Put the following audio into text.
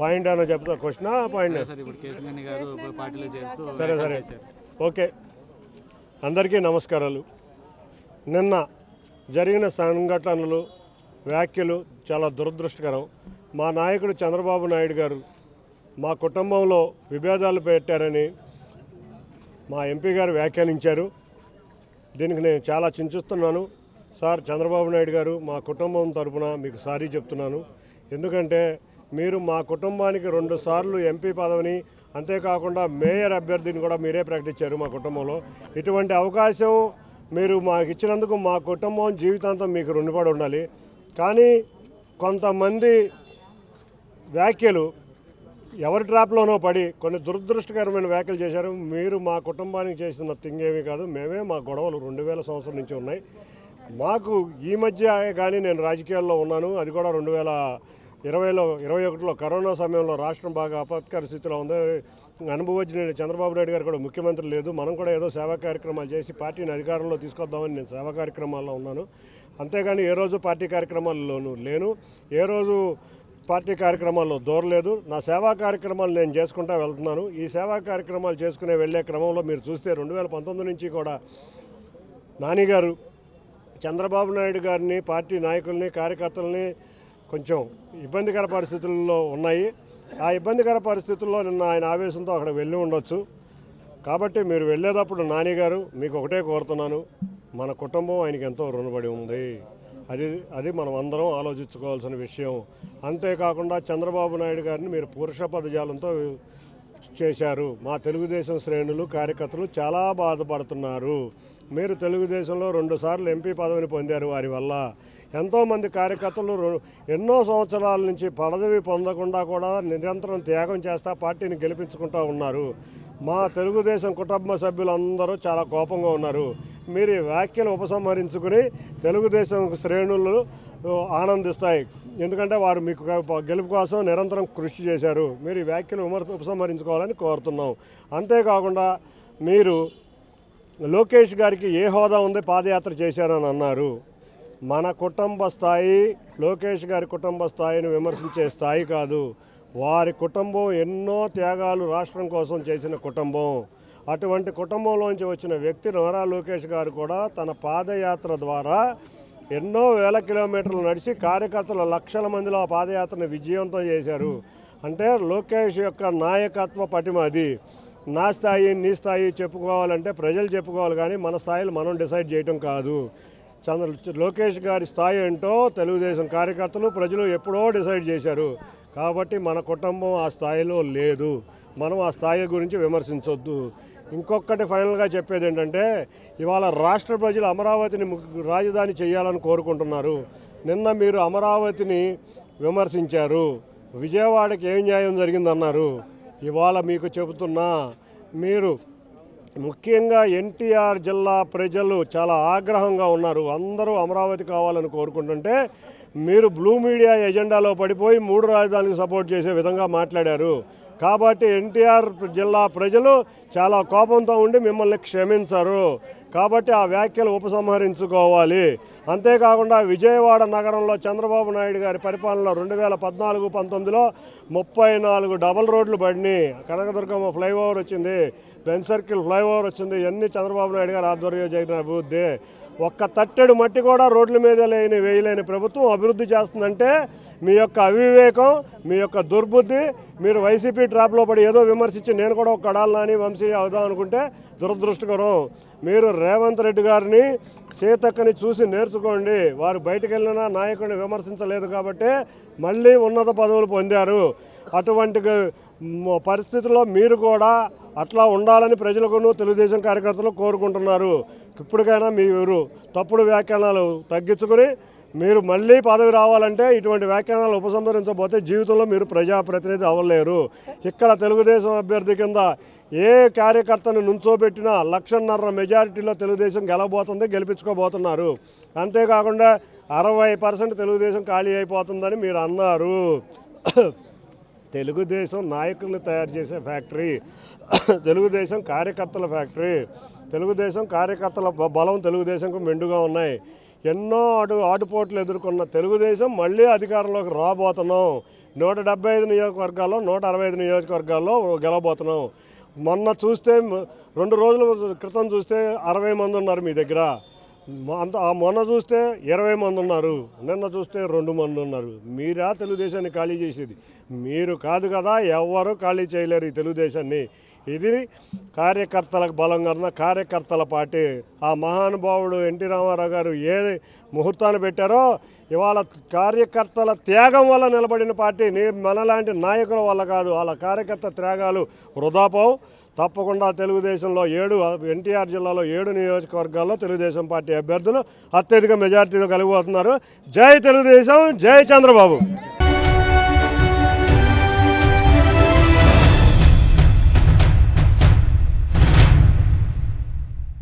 Point అని చెప్తా క్వశ్చనా పాయింట్ సార్ సరే. ఓకే. అందరికీ నమస్కారాలు. నిన్న జరిగిన సంఘటనలు వ్యాఖ్యలు చాలా దురదృష్టకరం. మా నాయకుడు చంద్రబాబు నాయుడు గారు మా కుటుంబంలో విభేదాలు పెట్టారని మా ఎంపీ గారు వ్యాఖ్యానించారు. దీనికి నేను చాలా చింతిస్తున్నాను. సార్ చంద్రబాబు నాయుడు గారు మా కుటుంబం తరపున మీకు సారీ చెప్తున్నాను. ఎందుకంటే మీరు మా కుటుంబానికి రెండు సార్లు ఎంపీ పదవిని అంతేకాకుండా మేయర్ అభ్యర్థిని కూడా మీరే ప్రకటించారు మా కుటుంబంలో. ఇటువంటి అవకాశం మీరు మాకు ఇచ్చినందుకు మా కుటుంబం జీవితాంతం మీకు రుణపడి ఉండాలి. కానీ కొంతమంది వ్యాఖ్యలు ఎవరి ట్రాప్లోనో పడి కొన్ని దురదృష్టకరమైన వ్యాఖ్యలు చేశారు. మీరు మా కుటుంబానికి చేసిన థింగ్ ఏమీ కాదు. మేమే మా గొడవలు రెండు వేల సంవత్సరం నుంచి ఉన్నాయి. మాకు ఈ మధ్య కానీ నేను రాజకీయాల్లో ఉన్నాను. అది కూడా రెండు వేల ఇరవైలో ఇరవై ఒకటిలో కరోనా సమయంలో రాష్ట్రం బాగా ఆపత్కర స్థితిలో ఉంది. అనుభవజ్ఞుడు చంద్రబాబు నాయుడు గారు కూడా ముఖ్యమంత్రి లేదు. మనం కూడా ఏదో సేవా కార్యక్రమాలు చేసి పార్టీని అధికారంలో తీసుకొద్దామని నేను సేవా కార్యక్రమాల్లో ఉన్నాను. అంతేగాని ఏ రోజు పార్టీ కార్యక్రమాల్లోనూ లేను. ఏ రోజు పార్టీ కార్యక్రమాల్లో దూరలేదు. నా సేవా కార్యక్రమాలు నేను చేసుకుంటా వెళ్తున్నాను. ఈ సేవా కార్యక్రమాలు చేసుకునే వెళ్ళే క్రమంలో మీరు చూస్తే రెండు వేల పంతొమ్మిది నుంచి కూడా నాని గారు చంద్రబాబు నాయుడు గారిని పార్టీ నాయకుల్ని కార్యకర్తల్ని కొంచెం ఇబ్బందికర పరిస్థితుల్లో ఉన్నాయి. ఆ ఇబ్బందికర పరిస్థితుల్లో నిన్న ఆయన ఆవేశంతో అక్కడ వెళ్ళి ఉండొచ్చు. కాబట్టి మీరు వెళ్ళేటప్పుడు నాని గారు మీకు ఒకటే కోరుతున్నాను. మన కుటుంబం ఆయనకి ఎంతో రుణపడి ఉంది. అది అది మనం అందరం ఆలోచించుకోవాల్సిన విషయం. అంతేకాకుండా చంద్రబాబు నాయుడు గారిని మీరు పురుష పదజాలంతో చేశారు. మా తెలుగుదేశం శ్రేణులు కార్యకర్తలు చాలా బాధపడుతున్నారు. మీరు తెలుగుదేశంలో రెండుసార్లు ఎంపీ పదవిని పొందారు వారి వల్ల. ఎంతోమంది కార్యకర్తలు ఎన్నో సంవత్సరాల నుంచి పదవి పొందకుండా కూడా నిరంతరం త్యాగం చేస్తా పార్టీని గెలిపించుకుంటూ ఉన్నారు. మా తెలుగుదేశం కుటుంబ సభ్యులందరూ చాలా కోపంగా ఉన్నారు. మీరు వ్యాఖ్యలు ఉపసంహరించుకుని తెలుగుదేశం శ్రేణులు ఆనందిస్తాయి. ఎందుకంటే వారు మీకు గెలుపు కోసం నిరంతరం కృషి చేశారు. మీరు వ్యాఖ్యలు ఉపసంహరించుకోవాలని కోరుతున్నాం. అంతేకాకుండా మీరు లోకేష్ గారికి ఏ హోదా ఉంది పాదయాత్ర చేశారని అన్నారు. మన కుటుంబ స్థాయి లోకేష్ గారి కుటుంబ స్థాయిని విమర్శించే స్థాయి కాదు. వారి కుటుంబం ఎన్నో త్యాగాలు రాష్ట్రం కోసం చేసిన కుటుంబం. అటువంటి కుటుంబంలోంచి వచ్చిన వ్యక్తి నారా లోకేష్ గారు కూడా తన పాదయాత్ర ద్వారా ఎన్నో వేల కిలోమీటర్లు నడిచి కార్యకర్తలు లక్షల మందిలో ఆ పాదయాత్రను విజయవంతం చేశారు. అంటే లోకేష్ యొక్క నాయకత్వ పటిమ అది. నా స్థాయి నీ స్థాయి చెప్పుకోవాలంటే ప్రజలు చెప్పుకోవాలి కానీ మన స్థాయిలు మనం డిసైడ్ చేయటం కాదు. చంద్ర లోకేష్ గారి స్థాయి ఏంటో తెలుగుదేశం కార్యకర్తలు ప్రజలు ఎప్పుడో డిసైడ్ చేశారు. కాబట్టి మన కుటుంబం ఆ స్థాయిలో లేదు. మనం ఆ స్థాయి గురించి విమర్శించొద్దు. ఇంకొకటి ఫైనల్గా చెప్పేది ఏంటంటే ఇవాళ రాష్ట్ర ప్రజలు అమరావతిని రాజధాని చేయాలని కోరుకుంటున్నారు. నిన్న మీరు అమరావతిని విమర్శించారు. విజయవాడకి ఏం న్యాయం జరిగిందన్నారు. ఇవాళ మీకు చెబుతున్నా మీరు ముఖ్యంగా ఎన్టీఆర్ జిల్లా ప్రజలు చాలా ఆగ్రహంగా ఉన్నారు. అందరూ అమరావతి కావాలని కోరుకుంటుంటే మీరు బ్లూ మీడియా ఎజెండాలో పడిపోయి మూడు రాజధానికి సపోర్ట్ చేసే విధంగా మాట్లాడారు. కాబట్టి ఎన్టీఆర్ జిల్లా ప్రజలు చాలా కోపంతో ఉండి మిమ్మల్ని క్షమించరు. కాబట్టి ఆ వ్యాఖ్యలు ఉపసంహరించుకోవాలి. అంతేకాకుండా విజయవాడ నగరంలో చంద్రబాబు నాయుడు గారి పరిపాలనలో రెండు వేల పద్నాలుగు పంతొమ్మిదిలో ముప్పై నాలుగు డబల్ రోడ్లు పడినాయి. కనకదుర్గమ్మ ఫ్లైఓవర్ వచ్చింది బెన్ సర్కిల్ ఫ్లైఓవర్ వచ్చింది ఇవన్నీ చంద్రబాబు నాయుడు గారు ఆధ్వర్యంలో జరిగిన అభివృద్ధి. ఒక్క తట్టెడు మట్టి కూడా రోడ్ల మీద లేని వేయలేని ప్రభుత్వం అభివృద్ధి చేస్తుందంటే మీ యొక్క అవివేకం మీ యొక్క దుర్బుద్ధి. మీరు వైసీపీ ట్రాప్లో పడి ఏదో విమర్శించి నేను కూడా ఒక కడాలి నాని వంశీ అవుదాం అనుకుంటే దురదృష్టకరం. మీరు రేవంత్ రెడ్డి గారిని సీతక్కని చూసి నేర్చుకోండి. వారు బయటకు వెళ్ళినా నాయకుడిని విమర్శించలేదు కాబట్టి మళ్ళీ ఉన్నత పదవులు పొందారు. అటువంటి పరిస్థితుల్లో మీరు కూడా అట్లా ఉండాలని ప్రజలకును తెలుగుదేశం కార్యకర్తలు కోరుకుంటున్నారు. ఇప్పటికైనా మీరు తప్పుడు వ్యాఖ్యానాలు తగ్గించుకుని మీరు మళ్ళీ పదవి రావాలంటే ఇటువంటి వ్యాఖ్యానాలు ఉపసంహరించబోతే జీవితంలో మీరు ప్రజాప్రతినిధి అవ్వలేరు. ఇక్కడ తెలుగుదేశం అభ్యర్థి కింద ఏ కార్యకర్తను నుంచోబెట్టినా లక్షన్నర మెజారిటీలో తెలుగుదేశం గెలవబోతుంది గెలిపించుకోబోతున్నారు. అంతేకాకుండా అరవై పర్సెంట్ తెలుగుదేశం ఖాళీ అయిపోతుందని మీరు అన్నారు. తెలుగుదేశం నాయకులను తయారు చేసే ఫ్యాక్టరీ తెలుగుదేశం కార్యకర్తల ఫ్యాక్టరీ తెలుగుదేశం కార్యకర్తల బలం తెలుగుదేశంకు మెండుగా ఉన్నాయి. ఎన్నో అటు ఆటుపోట్లు ఎదుర్కొన్న తెలుగుదేశం మళ్ళీ అధికారంలోకి రాబోతున్నాం. నూట డెబ్బై ఐదు నియోజకవర్గాల్లో నూట అరవై ఐదు నియోజకవర్గాల్లో గెలబోతున్నాం మొన్న చూస్తే రెండు రోజుల క్రితం చూస్తే అరవై మంది ఉన్నారు మీ దగ్గర. అంత మొన్న చూస్తే ఇరవై మంది ఉన్నారు నిన్న చూస్తే రెండు మంది ఉన్నారు. మీరా తెలుగుదేశాన్ని ఖాళీ చేసేది? మీరు కాదు కదా ఎవరు ఖాళీ చేయలేరు ఈ తెలుగుదేశాన్ని. ఇది కార్యకర్తలకు బలంగా ఉన్న కార్యకర్తల పార్టీ. ఆ మహానుభావుడు ఎన్టీ రామారావు గారు ఏ ముహూర్తాన్ని పెట్టారో ఇవాళ కార్యకర్తల త్యాగం వల్ల నిలబడిన పార్టీ. నీ మనలాంటి నాయకుల వల్ల కాదు వాళ్ళ కార్యకర్త త్యాగాలు వృధాపం తప్పకుండా తెలుగుదేశంలో ఏడు ఎన్టీఆర్ జిల్లాలో ఏడు నియోజకవర్గాల్లో తెలుగుదేశం పార్టీ అభ్యర్థులు అత్యధిక మెజార్టీలో కలిగిపోతున్నారు జై తెలుగుదేశం జై చంద్రబాబు.